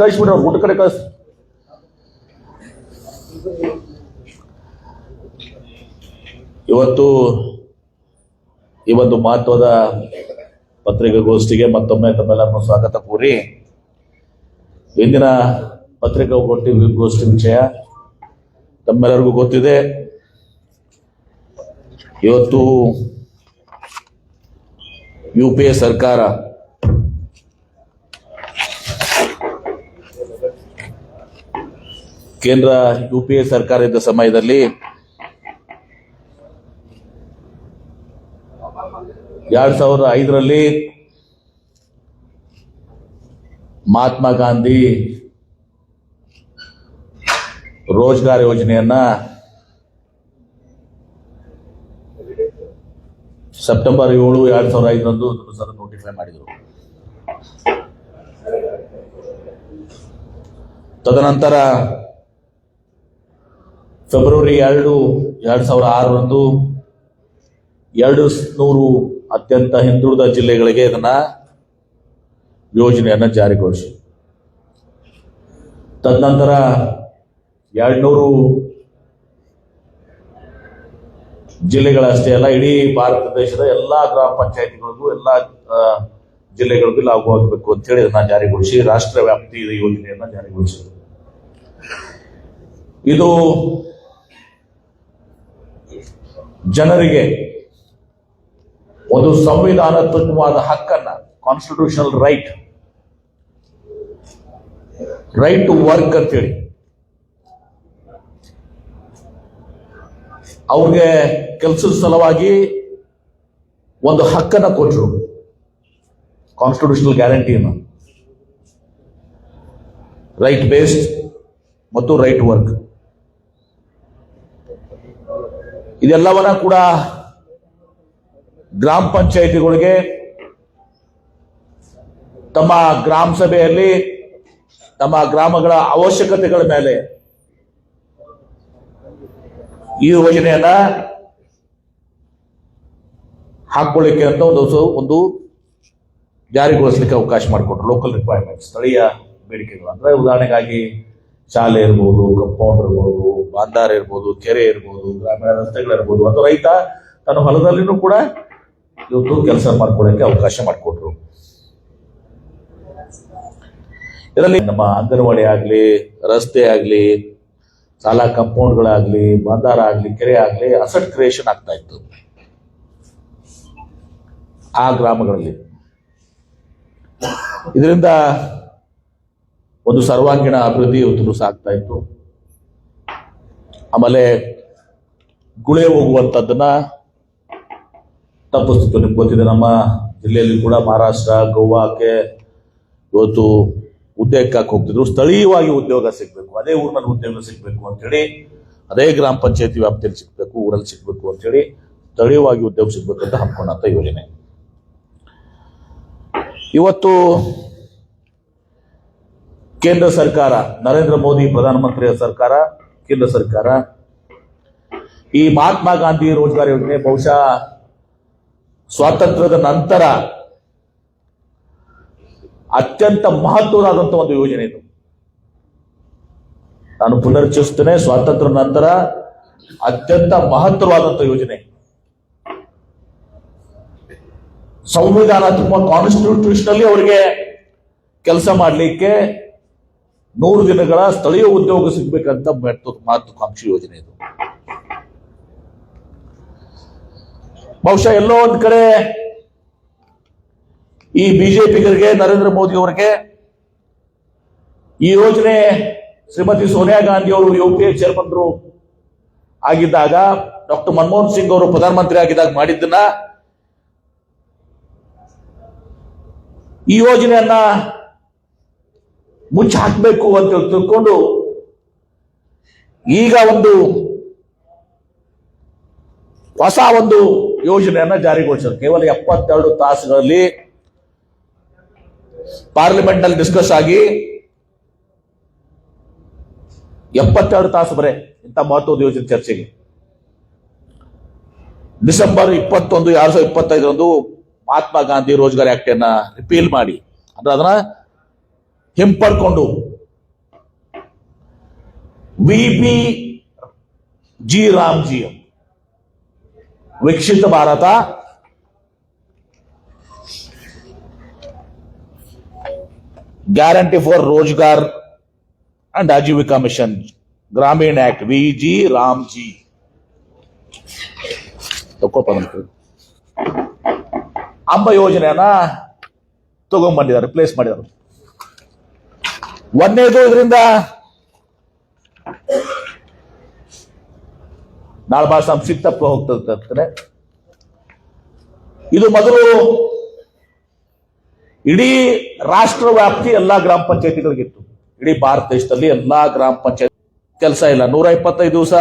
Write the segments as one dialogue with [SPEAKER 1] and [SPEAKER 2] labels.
[SPEAKER 1] ಕಳಿಸ್ಬಿಡ್ರಿ ಅವ್ರು ಊಟ ಕಡೆ ಕಳಿಸ್ ಇವತ್ತು ಈ ಒಂದು ಮಹತ್ವದ ಪತ್ರಿಕಾಗೋಷ್ಠಿಗೆ ಮತ್ತೊಮ್ಮೆ ತಮ್ಮೆಲ್ಲರನ್ನು ಸ್ವಾಗತ ಕೋರಿ, ಇಂದಿನ ಪತ್ರಿಕಾಗೋಷ್ಠಿ ಗೋಷ್ಠಿ ವಿಷಯ ತಮ್ಮೆಲ್ಲರಿಗೂ ಗೊತ್ತಿದೆ. ಇವತ್ತು ಯು ಪಿ ಎ ಸರ್ಕಾರ ಕೇಂದ್ರ ಯು ಪಿ ಸರ್ಕಾರ ಇದ್ದ ಸಮಯದಲ್ಲಿ ಎರಡ್ ಸಾವಿರದ ಐದರಲ್ಲಿ ಮಹಾತ್ಮ ಗಾಂಧಿ ರೋಜ್ಗಾರ್ ಯೋಜನೆಯನ್ನ ಸೆಪ್ಟೆಂಬರ್ ಏಳು ಎರಡ್ ಸಾವಿರದ ಐದರಂದು ನೋಟಿಫೈ ಮಾಡಿದರು. ತದನಂತರ ಫೆಬ್ರವರಿ ಎರಡು ಎರಡು ಸಾವಿರ ಆರರಂದು ಎರಡು ನೂರು ಅತ್ಯಂತ ಹಿಂದುಳಿದ ಜಿಲ್ಲೆಗಳಿಗೆ ಇದನ್ನ ಯೋಜನೆಯನ್ನ ಜಾರಿಗೊಳಿಸಿ. ತದನಂತರ ಎರಡ್ನೂರು ಜಿಲ್ಲೆಗಳಷ್ಟೇ ಅಲ್ಲ, ಇಡೀ ಭಾರತ ದೇಶದ ಎಲ್ಲಾ ಗ್ರಾಮ ಪಂಚಾಯತಿಗಳಿಗೂ ಎಲ್ಲಾ ಜಿಲ್ಲೆಗಳಿಗೂ ಲಾಭ ಆಗಬೇಕು ಅಂತೇಳಿ ಇದನ್ನ ಜಾರಿಗೊಳಿಸಿ, ರಾಷ್ಟ್ರ ವ್ಯಾಪ್ತಿ ಯೋಜನೆಯನ್ನ ಜಾರಿಗೊಳಿಸಿದರು. ಇದು ಜನರಿಗೆ ಒಂದು ಸಂವಿಧಾನಾತ್ಮಕವಾದ ಹಕ್ಕನ್ನ constitutional right right to work ಅಂತೇಳಿ. ಅವ್ರಿಗೆ ಕೆಲಸದ ಸಲುವಾಗಿ ಒಂದು ಹಕ್ಕನ್ನ ಕೊಟ್ಟರು ಕಾನ್ಸ್ಟಿಟ್ಯೂಷನಲ್ ಗ್ಯಾರಂಟಿಯನ್ನು ರೈಟ್ ಬೇಸ್ಡ್ ಮತ್ತು ರೈಟ್ ವರ್ಕ್ ಇದೆಲ್ಲವನ್ನ ಕೂಡ ಗ್ರಾಮ ಪಂಚಾಯಿತಿಗಳಿಗೆ ತಮ್ಮ ಗ್ರಾಮ ಸಭೆಯಲ್ಲಿ ತಮ್ಮ ಗ್ರಾಮಗಳ ಅವಶ್ಯಕತೆಗಳ ಮೇಲೆ ಈ ಯೋಜನೆಯನ್ನ ಹಾಕೊಳ್ಳಿಕ್ಕೆ ಅಂತ ಒಂದು ಒಂದು ಜಾರಿಗೊಳಿಸ್ಲಿಕ್ಕೆ ಅವಕಾಶ ಮಾಡಿಕೊಟ್ರು. ಲೋಕಲ್ ರಿಕ್ವೈರ್ಮೆಂಟ್ ಸ್ಥಳೀಯ ಬೇಡಿಕೆಗಳು. ಅಂದ್ರೆ ಉದಾಹರಣೆಗಾಗಿ ಶಾಲೆ ಇರ್ಬೋದು ಕಂಪೌಂಡ್ ಇರ್ಬೋದು ಬಾಂದಾರ ಇರ್ಬೋದು, ಕೆರೆ ಇರ್ಬೋದು, ಗ್ರಾಮೀಣ ರಸ್ತೆಗಳಿರ್ಬೋದು ಅಥವಾ ರೈತ ತನ್ನ ಹೊಲದಲ್ಲಿನೂ ಕೂಡ ಇವತ್ತು ಕೆಲಸ ಮಾಡ್ಕೊಳ್ಳೋಕೆ ಅವಕಾಶ ಮಾಡಿಕೊಟ್ರು. ಇದರಲ್ಲಿ ನಮ್ಮ ಅಂಗನವಾಡಿ ಆಗ್ಲಿ, ರಸ್ತೆ ಆಗ್ಲಿ, ಶಾಲಾ ಕಂಪೌಂಡ್ಗಳಾಗ್ಲಿ ಬಂದಾರ ಆಗ್ಲಿ, ಕೆರೆ ಆಗ್ಲಿ ಅಸಟ್ ಕ್ರಿಯೇಷನ್ ಆಗ್ತಾ ಇತ್ತು. ಆ ಗ್ರಾಮಗಳಲ್ಲಿ. ಇದರಿಂದ ಒಂದು ಸರ್ವಾಂಗೀಣ ಅಭಿವೃದ್ಧಿ ಇವತ್ತು ಸಾಗ್ತಾ ಇತ್ತು. ಗುಳೆ ಹೋಗುವಂಥದ್ದನ್ನ ತಪ್ಪಿಸ್ತಿತ್ತು. ನಿಮ್ಗೆ ಗೊತ್ತಿದೆ, ನಮ್ಮ ಜಿಲ್ಲೆಯಲ್ಲಿ ಕೂಡ ಮಹಾರಾಷ್ಟ್ರ, ಗೋವಾಕ್ಕೆ ಇವತ್ತು ಉದ್ಯೋಗಕ್ಕೆ ಹೋಗ್ತಿದ್ರು. ಸ್ಥಳೀಯವಾಗಿ ಉದ್ಯೋಗ ಸಿಗಬೇಕು, ಅದೇ ಊರಿನಲ್ಲಿ ಉದ್ಯೋಗ ಸಿಗ್ಬೇಕು ಅಂತೇಳಿ, ಅದೇ ಗ್ರಾಮ ಪಂಚಾಯತಿ ವ್ಯಾಪ್ತಿಯಲ್ಲಿ ಸಿಗಬೇಕು, ಊರಲ್ಲಿ ಸಿಗ್ಬೇಕು ಅಂತೇಳಿ ಸ್ಥಳೀಯವಾಗಿ ಉದ್ಯೋಗ ಸಿಗಬೇಕು ಅಂತ ಹಮ್ಮಿಕೊಂಡಂಥ ಯೋಜನೆ. ಇವತ್ತು ಕೇಂದ್ರ ಸರ್ಕಾರ, ನರೇಂದ್ರ ಮೋದಿ ಪ್ರಧಾನಮಂತ್ರಿಯ ಸರ್ಕಾರ ಕೇಂದ್ರ ಸರ್ಕಾರ. ಈ ಮಹಾತ್ಮ ಗಾಂಧಿ ರೋಜ್ಗಾರ್ ಯೋಜನೆ ಬಹುಶಃ ಸ್ವಾತಂತ್ರ್ಯದ ನಂತರ ಅತ್ಯಂತ ಮಹತ್ವದಾದಂತಹ ಒಂದು ಯೋಜನೆ ಇದು. ನಾನು ಪುನರ್ಚಿಸ್ತೇನೆ ಸ್ವಾತಂತ್ರ್ಯ ನಂತರ ಅತ್ಯಂತ ಮಹತ್ವವಾದಂತಹ ಯೋಜನೆ. ಸಂವಿಧಾನಾತ್ಮಕ ಕಾನ್ಸ್ಟಿಟ್ಯೂಷನಲ್ಲಿ ಅವರಿಗೆ ಕೆಲಸ ಮಾಡಲಿಕ್ಕೆ ನೂರು ದಿನಗಳ ಸ್ಥಳೀಯ ಉದ್ಯೋಗ ಸಿಗಬೇಕಂತ ಮಹತ್ವ- ಮಹತ್ವಾಕಾಂಕ್ಷಿ ಯೋಜನೆ ಇದು. ಬಹುಶಃ ಎಲ್ಲೋ ಒಂದ್ ಕಡೆ ಈ ಬಿಜೆಪಿಗರಿಗೆ ನರೇಂದ್ರ ಮೋದಿ ಅವರಿಗೆ ಈ ಯೋಜನೆ ಶ್ರೀಮತಿ ಸೋನಿಯಾ ಗಾಂಧಿ ಅವರು ಯು ಪಿ ಎ ಆಗಿದ್ದಾಗ ಡಾಕ್ಟರ್ ಮನಮೋಹನ್ ಸಿಂಗ್ ಅವರು ಪ್ರಧಾನಮಂತ್ರಿ ಆಗಿದ್ದಾಗ ಮಾಡಿದ್ದನ್ನ ಈ ಯೋಜನೆಯನ್ನ ಮುಚ್ಚಿ ಹಾಕಬೇಕು ಅಂತ ತಿಳ್ಕೊಂಡು ಈಗ ಒಂದು ಹೊಸ ಒಂದು ಯೋಜನೆಯನ್ನ ಜಾರಿಗೊಳಿಸಿದ್ರು. ಕೇವಲ ಎಪ್ಪತ್ತೆರಡು ತಾಸುಗಳಲ್ಲಿ ಪಾರ್ಲಿಮೆಂಟ್ನಲ್ಲಿ ಡಿಸ್ಕಸ್ ಆಗಿ ಎಪ್ಪತ್ತೆರಡು ತಾಸು ಬರೇ ಇಂಥ ಮಹತ್ವದ ಯೋಜನೆ ಚರ್ಚೆಗೆ. ಡಿಸೆಂಬರ್ ಇಪ್ಪತ್ತೊಂದು, ಎರಡ್ ಸಾವಿರದ ಇಪ್ಪತ್ತೈದರಂದು ಮಹಾತ್ಮ ಗಾಂಧಿ ರೋಜ್ಗಾರ್ ಆಕ್ಟ್ ಅನ್ನ ರಿಪೀಲ್ ಮಾಡಿ. ಅಂದ್ರೆ ಅದನ್ನ ಹಿಂಪಡ್ಕೊಂಡು V B G Ramji Viksit Bharat guarantee for Rozgar and Ajeevika mission Gramin act V G Ramji ತಕೋಪ ನಮ್ಗೆ. ಅಂಬ ಯೋಜನೆಯನ್ನ ತಗೊಂಡ್ಬಂದಿದ್ದಾರೆ ರಿಪ್ಲೇಸ್ ಮಾಡಿದ್ದಾರೆ ಒಂದನೇದು ಇದರಿಂದ ನಾಳೆ ಭಾಳ ಸಂಕ್ಷಿಪ್ತ ಹೋಗ್ತದೆ ಇದು ಮೊದಲು ಇಡೀ ರಾಷ್ಟ್ರ ವ್ಯಾಪ್ತಿ ಎಲ್ಲಾ ಗ್ರಾಮ ಪಂಚಾಯತಿಗಳಿಗಿತ್ತು. ಇಡೀ ಭಾರತ ದೇಶದಲ್ಲಿ ಎಲ್ಲಾ ಗ್ರಾಮ ಪಂಚಾಯತ್ ಕೆಲಸ ಇಲ್ಲ. ನೂರ ಇಪ್ಪತ್ತೈದು ದಿವಸ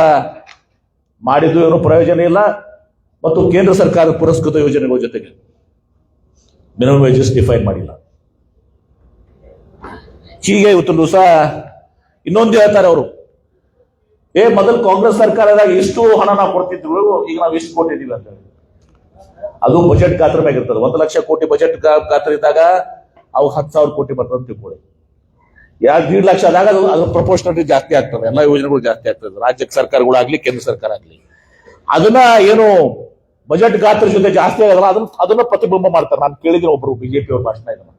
[SPEAKER 1] ಮಾಡಿದ್ದು ಏನು ಪ್ರಯೋಜನ ಇಲ್ಲ. ಮತ್ತು ಕೇಂದ್ರ ಸರ್ಕಾರದ ಪುರಸ್ಕೃತ ಯೋಜನೆಗಳ ಜೊತೆಗೆ ಮಿನಿಮಮ್ ವೇಜಸ್ ಡಿಫೈನ್ ಮಾಡಿಲ್ಲ. ಹೀಗೆ ಇವತ್ತು ದಿವಸ ಇನ್ನೊಂದು ಹೇಳ್ತಾರೆ ಅವರು. ಏ, ಮೊದಲು ಕಾಂಗ್ರೆಸ್ ಸರ್ಕಾರದಾಗ ಎಷ್ಟು ಹಣ ನಾವು ಕೊಡ್ತಿದ್ರು ಈಗ ನಾವು ಎಷ್ಟು ಕೊಟ್ಟಿದ್ದೀವಿ ಅಂತ ಅದು ಬಜೆಟ್ ಗಾತ್ರ ಮೇಲೆ ಒಂದು ಲಕ್ಷ ಕೋಟಿ ಬಜೆಟ್ ಗಾತ್ರ ಇದ್ದಾಗ ಅವು ಹತ್ತು ಸಾವಿರ ಕೋಟಿ ಬರ್ತದೆ ತಿಳ್ಕೊಳ್ಳಿ. ಎರಡು, ದೀಡ್ ಲಕ್ಷ ಆದಾಗ ಅದು ಅದ್ರ ಪ್ರಪೋರ್ಷನಲಿ ಜಾಸ್ತಿ ಆಗ್ತದೆ. ಎಲ್ಲ ಯೋಜನೆಗಳು ಜಾಸ್ತಿ ಆಗ್ತದೆ. ರಾಜ್ಯ ಸರ್ಕಾರಗಳಾಗ್ಲಿ ಕೇಂದ್ರ ಸರ್ಕಾರ ಆಗ್ಲಿ. ಅದನ್ನ ಏನು ಬಜೆಟ್ ಗಾತ್ರ ಜೊತೆ ಜಾಸ್ತಿ ಆಗಲ್ಲ, ಅದನ್ನ ಅದನ್ನ ಪ್ರತಿಬಿಂಬ ಮಾಡ್ತಾರೆ. ನಾನು ಕೇಳಿದ್ರೆ ಒಬ್ರು ಬಿಜೆಪಿ ಅವ್ರ ಭಾಷಣ ಇದನ್ನ.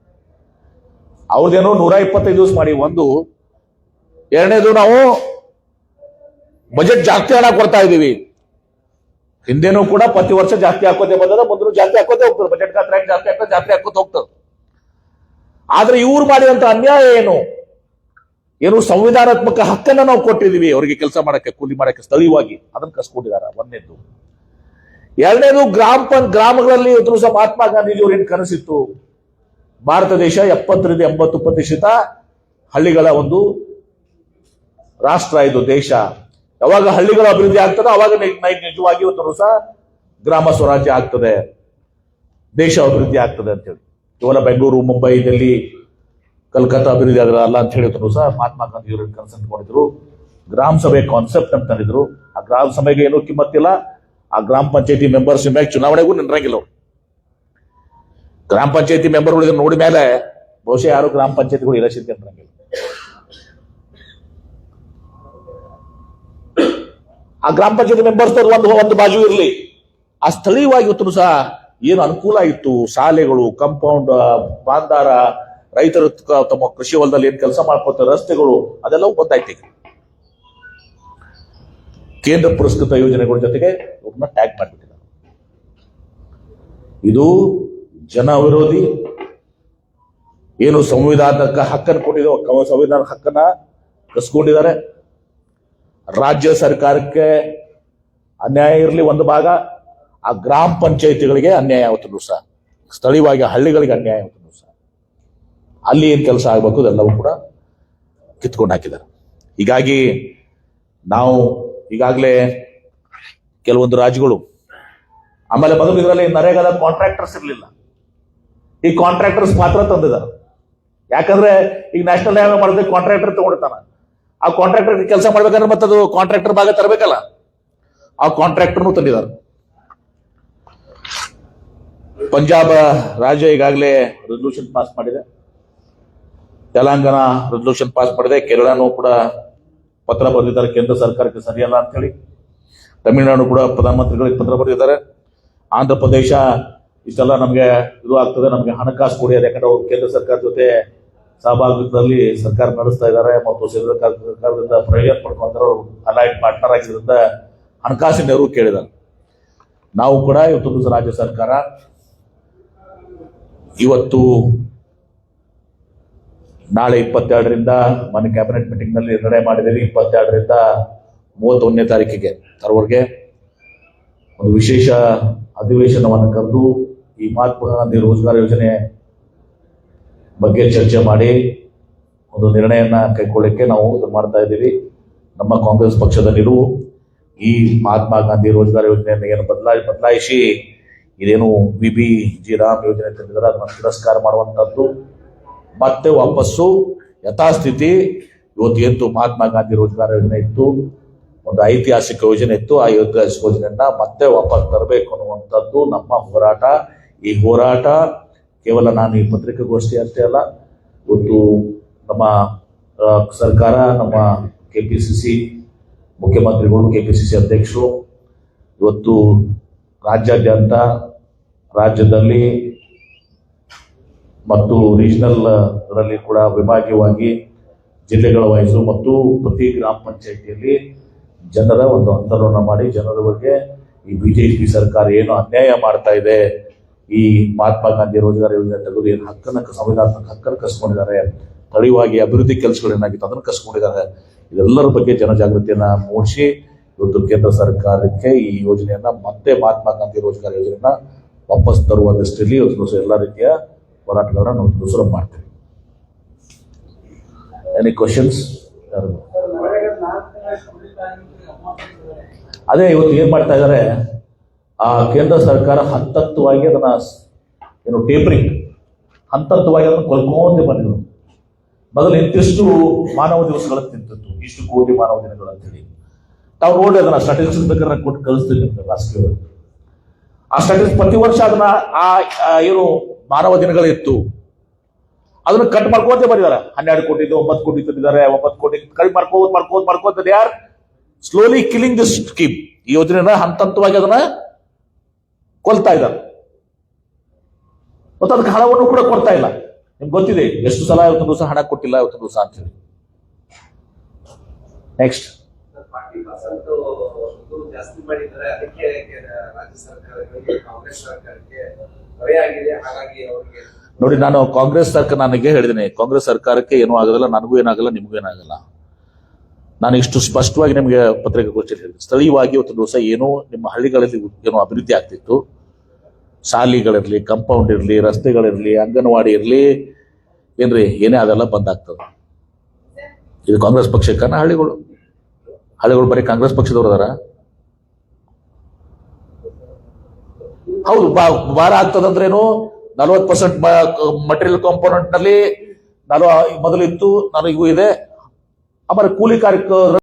[SPEAKER 1] ಅವ್ರದ್ದೇನೋ ನೂರ ಇಪ್ಪತ್ತೈದು ದಿವಸ ಮಾಡಿ ಒಂದು. ಎರಡನೇದು ನಾವು ಬಜೆಟ್ ಜಾಸ್ತಿ ಹಣ ಕೊಡ್ತಾ ಇದ್ದೀವಿ. ಹಿಂದೆನೂ ಕೂಡ ಪ್ರತಿ ವರ್ಷ ಜಾಸ್ತಿ ಹಾಕೋದೇ ಬಂದದ ಬಂದ್ರು ಜಾಸ್ತಿ ಹಾಕೋದೇ ಹೋಗ್ತದೆ. ಬಜೆಟ್ ಗಾತ್ರ ಜಾಸ್ತಿ ಆಗ್ತದೆ ಜಾಸ್ತಿ ಹಾಕೋತ ಹೋಗ್ತದೆ. ಆದ್ರೆ ಇವ್ರು ಮಾಡಿದಂತ ಅನ್ಯಾಯ ಏನು? ಏನು ಸಂವಿಧಾನಾತ್ಮಕ ಹಕ್ಕನ್ನ ನಾವು ಕೊಟ್ಟಿದೀವಿ ಅವರಿಗೆ ಕೆಲಸ ಮಾಡಕ್ಕೆ, ಕೂಲಿ ಮಾಡಕ್ಕೆ ಸ್ಥಳೀಯವಾಗಿ ಅದನ್ನ ಕಸ್ಕೊಂಡಿದ್ದಾರೆ ಒಂದೇದು. ಎರಡನೇದು ಗ್ರಾಮ ಪಂಚ ಗ್ರಾಮಗಳಲ್ಲಿ ಇವತ್ತು ಸಹ ಮಹಾತ್ಮ ಗಾಂಧೀಜಿ ಏನ್ ಕನಸಿತ್ತು? ಭಾರತ ದೇಶ ಎಪ್ಪತ್ತರಿಂದ ಎಂಬತ್ತು ಪ್ರತಿಶತ ಹಳ್ಳಿಗಳ ಒಂದು ರಾಷ್ಟ್ರ ಇದು ದೇಶ. ಯಾವಾಗ ಹಳ್ಳಿಗಳ ಅಭಿವೃದ್ಧಿ ಆಗ್ತದೆ ಅವಾಗ ನಿಜವಾಗಿ ಒಂದು ಸಹ ಗ್ರಾಮ ಸ್ವರಾಜ್ಯ ಆಗ್ತದೆ. ದೇಶ ಅಭಿವೃದ್ಧಿ ಆಗ್ತದೆ ಅಂತೇಳಿ ಕೇವಲ ಬೆಂಗಳೂರು, ಮುಂಬೈ ಡೆಲ್ಲಿ ಕಲ್ಕತ್ತಾ ಅಭಿವೃದ್ಧಿ ಆಗಲ್ಲ ಅಲ್ಲ ಅಂತ ಹೇಳಿದ್ರು ಸಹ ಮಹಾತ್ಮ ಗಾಂಧಿ ಅವರು ಮಾಡಿದ್ರು. ಗ್ರಾಮ ಸಭೆ ಕಾನ್ಸೆಪ್ಟ್ ಅಂತ ತಂದಿದ್ರು ಆ ಗ್ರಾಮ ಸಭೆಗೆ ಏನೂ ಕಿಮ್ಮತ್ತಿಲ್ಲ. ಆ ಗ್ರಾಮ ಪಂಚಾಯತಿ ಮೆಂಬರ್ಸ್ ಚುನಾವಣೆಗೂ ನಿಂದ್ರಂಗಿಲ್ಲ ಅವ್ರು. ಗ್ರಾಮ ಪಂಚಾಯತಿ ಮೆಂಬರ್ಗಳು ಇದನ್ನ ನೋಡಿ ಮೇಲೆ ಬಹುಶಃ ಯಾರು ಗ್ರಾಮ ಪಂಚಾಯತ್ಗಳು ಇಲೆಕ್ಷನ್ ನಿಂದ್ರಂಗಿಲ್ಲ ಆ ಗ್ರಾಮ ಪಂಚಾಯತಿ ಮೆಂಬರ್ಸ್ ಒಂದು ಒಂದು ಬಾಜು ಇರಲಿ. ಆ ಸ್ಥಳೀಯವಾಗಿ ಇವತ್ತು ಸಹ ಏನು ಅನುಕೂಲ ಇತ್ತು ಶಾಲೆಗಳು ಕಂಪೌಂಡ್ ಬಾಂದಾರ ರೈತರು ತಮ್ಮ ಕೃಷಿ ಹೊಲದಲ್ಲಿ ಏನ್ ಕೆಲಸ ಮಾಡ್ಕೊತಾರೆ ರಸ್ತೆಗಳು, ಅದೆಲ್ಲವೂ ಈಗ. ಕೇಂದ್ರ ಪುರಸ್ಕೃತ ಯೋಜನೆಗಳ ಜೊತೆಗೆ ಇವ್ರನ್ನ ಟ್ಯಾಗ್ ಮಾಡಿಬಿಟ್ಟಿದ್ದಾರೆ. ಇದು ಜನ ವಿರೋಧಿ ಏನು ಸಂವಿಧಾನಕ್ಕೆ ಹಕ್ಕನ್ನು ಕೊಟ್ಟಿದೆ ಸಂವಿಧಾನ ಹಕ್ಕನ್ನ ಕಸ್ಕೊಂಡಿದ್ದಾರೆ. ರಾಜ್ಯ ಸರ್ಕಾರಕ್ಕೆ ಅನ್ಯಾಯ ಇರಲಿ ಒಂದು ಭಾಗ, ಆ ಗ್ರಾಮ ಪಂಚಾಯತಿಗಳಿಗೆ ಅನ್ಯಾಯ ಆಗುತ್ತದು ಸಹ ಸ್ಥಳೀಯವಾಗಿ ಹಳ್ಳಿಗಳಿಗೆ ಅನ್ಯಾಯ ಆಗುತ್ತದು ಸಹ ಅಲ್ಲಿ ಏನು ಕೆಲಸ ಆಗಬೇಕು ಅದೆಲ್ಲವೂ ಕೂಡ ಕಿತ್ಕೊಂಡು ಹಾಕಿದ್ದಾರೆ. ಹೀಗಾಗಿ ನಾವು ಈಗಾಗಲೇ ಕೆಲವೊಂದು ರಾಜ್ಯಗಳು, ಆಮೇಲೆ ಮೊದಲು ಇದರಲ್ಲಿ ನರೇಗಾದ ಕಾಂಟ್ರಾಕ್ಟರ್ಸ್ ಇರಲಿಲ್ಲ. ಈ ಕಾಂಟ್ರಾಕ್ಟರ್ಸ್ ಮಾತ್ರ ತಂದಿದ್ದಾರೆ. ಯಾಕಂದ್ರೆ ಈಗ ನ್ಯಾಷನಲ್ ಹೈವೇ ಮಾಡಿದ್ರೆ ಕಾಂಟ್ರಾಕ್ಟರ್ ತಗೊಂಡಿರ್ತಾನ. ಆ ಕಾಂಟ್ರಾಕ್ಟರ್ ಕೆಲಸ ಮಾಡ್ಬೇಕಂದ್ರೆ ಮತ್ತೆ ಅದು ಕಾಂಟ್ರಾಕ್ಟರ್ ಭಾಗ ತರಬೇಕಲ್ಲ? ಆ ಕಾಂಟ್ರಾಕ್ಟರ್ನು ತಂದಿದ್ದಾರೆ. ಪಂಜಾಬ್ ರಾಜ್ಯ ಈಗಾಗಲೇ ರೆಸಲ್ಯೂಷನ್ ಪಾಸ್ ಮಾಡಿದೆ. ತೆಲಂಗಾಣ ರೆಸಲ್ಯೂಷನ್ ಪಾಸ್ ಮಾಡಿದೆ. ಕೇರಳನೂ ಕೂಡ ಪತ್ರ ಬರೆದಿದ್ದಾರೆ. ಕೇಂದ್ರ ಸರ್ಕಾರಕ್ಕೆ ಸರಿಯಲ್ಲ ಅಂತ ಹೇಳಿ. ತಮಿಳುನಾಡು ಕೂಡ ಪ್ರಧಾನಮಂತ್ರಿಗಳಿಗೆ ಪತ್ರ ಬರೆದಿದ್ದಾರೆ. ಆಂಧ್ರ ಪ್ರದೇಶ ಇಷ್ಟೆಲ್ಲ ನಮಗೆ ಇದು ಆಗ್ತದೆ, ನಮಗೆ ಹಣಕಾಸು ಕೊಡಿ ಯಾಕಂದ್ರೆ ಅವರು ಕೇಂದ್ರ ಸರ್ಕಾರ ಜೊತೆ ಸಹಭಾಗಿತ್ವದಲ್ಲಿ ಸರ್ಕಾರ ನಡೆಸ್ತಾ ಇದ್ದಾರೆ ಮತ್ತು ಸರ್ಕಾರದಿಂದ ಪ್ರಯೋಜನ ಪಡ್ಕೊಂಡ್ರೆ ಅವರು ಅಲೈಡ್ ಪಾರ್ಟ್ನರ್ ಆಗಿರೋದ್ರಿಂದ ಹಣಕಾಸಿನ ನೆರವು ಕೇಳಿದ್ದಾರೆ. ನಾವು ಕೂಡ ಇವತ್ತು ರಾಜ್ಯ ಸರ್ಕಾರ ಇವತ್ತು ನಾಳೆ ಇಪ್ಪತ್ತೆರಡರಿಂದ ಮನೆ ಕ್ಯಾಬಿನೆಟ್ ಮೀಟಿಂಗ್ನಲ್ಲಿ ನಿರ್ಣಯ ಮಾಡಿದ್ದೀವಿ. ಇಪ್ಪತ್ತೆರಡರಿಂದ ಮೂವತ್ತೊಂದನೇ ತಾರೀಕಿಗೆ ತರವರೆಗೆ ಒಂದು ವಿಶೇಷ ಅಧಿವೇಶನವನ್ನು ಕರೆದು ಈ ಮಹಾತ್ಮ ಗಾಂಧಿ ರೋಜ್ಗಾರ್ ಯೋಜನೆ ಬಗ್ಗೆ ಚರ್ಚೆ ಮಾಡಿ ಒಂದು ನಿರ್ಣಯನ ಕೈಗೊಳ್ಳಕ್ಕೆ ನಾವು ಇದು ಮಾಡ್ತಾ ಇದ್ದೀವಿ. ನಮ್ಮ ಕಾಂಗ್ರೆಸ್ ಪಕ್ಷದ ನಿಲುವು ಈ ಮಹಾತ್ಮ ಗಾಂಧಿ ರೋಜ್ಗಾರ್ ಯೋಜನೆಯನ್ನು ಏನು ಬದಲಾ ಬದಲಾಯಿಸಿ ಇದೇನು ವಿ ಬಿ ಜಿ ರಾಮ್ ಯೋಜನೆ ತಂದಿದ್ದಾರೆ ಅದನ್ನು ತಿರಸ್ಕಾರ ಮಾಡುವಂತದ್ದು ಮತ್ತೆ ವಾಪಸ್ಸು ಯಥಾಸ್ಥಿತಿ ಇವತ್ತು ಎಂತು ಮಹಾತ್ಮ ಗಾಂಧಿ ರೋಜ್ಗಾರ್ ಯೋಜನೆ ಇತ್ತು. ಒಂದು ಐತಿಹಾಸಿಕ ಯೋಜನೆ ಇತ್ತು. ಆ ಐತಿಹಾಸಿಕ ಯೋಜನೆಯನ್ನ ಮತ್ತೆ ವಾಪಸ್ ತರಬೇಕು ಅನ್ನುವಂಥದ್ದು ನಮ್ಮ ಹೋರಾಟ. ಈ ಹೋರಾಟ ಕೇವಲ ನಾನು ಈ ಪತ್ರಿಕಾಗೋಷ್ಠಿ ಅಷ್ಟೇ ಅಲ್ಲ ಒಂದು ನಮ್ಮ ಸರ್ಕಾರ, ನಮ್ಮ ಕೆ ಪಿ ಸಿ ಸಿ ಮುಖ್ಯಮಂತ್ರಿಗಳು ಕೆ ಪಿ ಸಿ ಸಿ ಅಧ್ಯಕ್ಷರು, ಇವತ್ತು ರಾಜ್ಯಾದ್ಯಂತ ರಾಜ್ಯದಲ್ಲಿ ಮತ್ತು ರೀಜನಲ್ ರಲ್ಲಿ ಕೂಡ ವಿಭಾಗೀಯವಾಗಿ ಜಿಲ್ಲೆಗಳ ವಯಸ್ಸು ಮತ್ತು ಪ್ರತಿ ಗ್ರಾಮ ಪಂಚಾಯಿತಿಯಲ್ಲಿ ಜನರ ಒಂದು ಅಂತರವನ್ನು ಮಾಡಿ ಜನರ ಬಗ್ಗೆ ಈ ಬಿಜೆಪಿ ಸರ್ಕಾರ ಏನು ಅನ್ಯಾಯ ಮಾಡ್ತಾ ಇದೆ ಈ ಮಹಾತ್ಮ ಗಾಂಧಿ ರೋಜಗಾರ ಯೋಜನೆ ತೆಗೆದು ಏನು ಹಕ್ಕನ್ನ ಸಂವಿಧಾನ ಹಕ್ಕನ್ನು ಕಸ್ಕೊಂಡಿದ್ದಾರೆ, ತಳಿವಾಗಿ ಅಭಿವೃದ್ಧಿ ಕೆಲಸಗಳು ಏನಾಗಿತ್ತು ಅದನ್ನು ಕಸ್ಕೊಂಡಿದ್ದಾರೆ. ಇದೆಲ್ಲರ ಬಗ್ಗೆ ಜನಜಾಗೃತಿಯನ್ನ ಮೂಡಿಸಿ ಇವತ್ತು ಕೇಂದ್ರ ಸರ್ಕಾರಕ್ಕೆ ಈ ಯೋಜನೆಯನ್ನ ಮತ್ತೆ ಮಹಾತ್ಮ ಗಾಂಧಿ ರೋಜಗಾರ ಯೋಜನೆಯನ್ನ ವಾಪಸ್ ತರುವ ದೃಷ್ಟಿಯಲ್ಲಿ ಇವತ್ತು ಎಲ್ಲ ರೀತಿಯ ಹೋರಾಟಗಳನ್ನ ನಾವು ದಿವಸ ಮಾಡ್ತೀವಿ. ಎನಿ ಕ್ವಶನ್ಸ್ ಅದೇ ಇವತ್ತು ಏನ್ ಮಾಡ್ತಾ ಇದ್ದಾರೆ ಆ ಕೇಂದ್ರ ಸರ್ಕಾರ ಹಂತತ್ವವಾಗಿ ಅದನ್ನ ಏನು ಟೇಪರಿಂಗ್ ಹಂತತ್ವವಾಗಿ ಅದನ್ನು ಕೊಲ್ಕೋತೆ ಬಂದಿದ್ರು. ಮೊದಲು ಇಂತಿಷ್ಟು ಮಾನವ ದಿವಸಗಳ ತಿಂತಿತ್ತು, ಇಷ್ಟು ಕೋಟಿ ಮಾನವ ದಿನಗಳು ಅಂತೇಳಿ ತಾವು ನೋಡಿ ಅದನ್ನ ಸ್ಟಾಟಿಸ್ಟಿಕ್ಸ್ ಬೇಕಾದ್ರೆ ಕೊಟ್ಟು ಕಲಿಸ್ತೀವಿ ರಾಷ್ಟ್ರೀಯ ಆ ಸ್ಟಾಟಿಸ್ಟಿಕ್ಸ್ ಪ್ರತಿ ವರ್ಷ ಅದನ್ನ ಆ ಏನು ಮಾನವ ದಿನಗಳಿತ್ತು ಅದನ್ನ ಕಟ್ ಮಾಡ್ಕೋತ ಬರಿದಾರೆ ಹನ್ನೆರಡು ಕೋಟಿ ಒಂಬತ್ತು ಕೋಟಿ ತಂದಿದ್ದಾರೆ, ಒಂಬತ್ತು ಕೋಟಿ ಕಡಿಮೆ ಮಾಡ್ಕೋದ್ ಮಾಡ್ಕೋದ್ ಮಾಡ್ಕೋತಾರೆ ಯಾರು? ಸ್ಲೋಲಿ ಕಿಲಿಂಗ್ ದಿಸ್ ಸ್ಕೀಮ್ ಈ ಯೋಜನೆನ ಹಂತ ಹಂತವಾಗಿ ಅದನ್ನ ಕೊಲ್ತಾ ಇದ್ದಾರೆ. ಮತ್ತು ಅದಕ್ಕೆ ಹಣವನ್ನು ಕೂಡ ಕೊಡ್ತಾ ಇಲ್ಲ. ನಿಮ್ಗೆ ಗೊತ್ತಿದೆ ಎಷ್ಟು ಸಲ ಇವತ್ತು ದಿವಸ ಹಣ ಕೊಟ್ಟಿಲ್ಲ ಇವತ್ತು ದಿವಸ ಅಂತ ಹೇಳಿ. ನೆಕ್ಸ್ಟ್ ನೋಡಿ ನಾನು ಕಾಂಗ್ರೆಸ್ ಸರ್ಕಾರ ನನಗೆ ಹೇಳಿದ್ದೀನಿ. ಕಾಂಗ್ರೆಸ್ ಸರ್ಕಾರಕ್ಕೆ ಏನೂ ಆಗೋದಿಲ್ಲ ನನಗೂ ಏನಾಗಲ್ಲ ನಿಮಗೂ ಏನಾಗಲ್ಲ. ನಾನು ಇಷ್ಟು ಸ್ಪಷ್ಟವಾಗಿ ನಿಮಗೆ ಪತ್ರಿಕಾಗೋಷ್ಠಿಯಲ್ಲಿ ಹೇಳಿದೆ ಸ್ಥಳೀಯವಾಗಿ ಇವತ್ತು ದಿವಸ ಏನೋ ನಿಮ್ಮ ಹಳ್ಳಿಗಳಲ್ಲಿ ಏನೋ ಅಭಿವೃದ್ಧಿ ಆಗ್ತಿತ್ತು. ಶಾಲೆಗಳಿರಲಿ ಕಂಪೌಂಡ್ ಇರಲಿ, ರಸ್ತೆಗಳಿರಲಿ, ಅಂಗನವಾಡಿ ಇರಲಿ, ಏನ್ರಿ, ಏನೇ ಅದೆಲ್ಲ ಬಂದ್ ಆಗ್ತದೆ. ಇದು ಕಾಂಗ್ರೆಸ್ ಪಕ್ಷಕ್ಕನ ಹಳ್ಳಿಗಳು. ಹಳ್ಳಿಗಳು ಬರೀ ಕಾಂಗ್ರೆಸ್ ಪಕ್ಷದವ್ರು ಅದಾರ. ಹೌದು ಭಾರ ಆಗ್ತದಂದ್ರೇನು ನಲ್ವತ್ತು ಪರ್ಸೆಂಟ್ ಮಟೀರಿಯಲ್ ಕಾಂಪೋನೆಂಟ್ನಲ್ಲಿ ನಾನು ಮೊದಲಿತ್ತು ನನಗೂ ಇದೆ. ಆಮೇಲೆ ಕೂಲಿ ಕಾರ್ಯ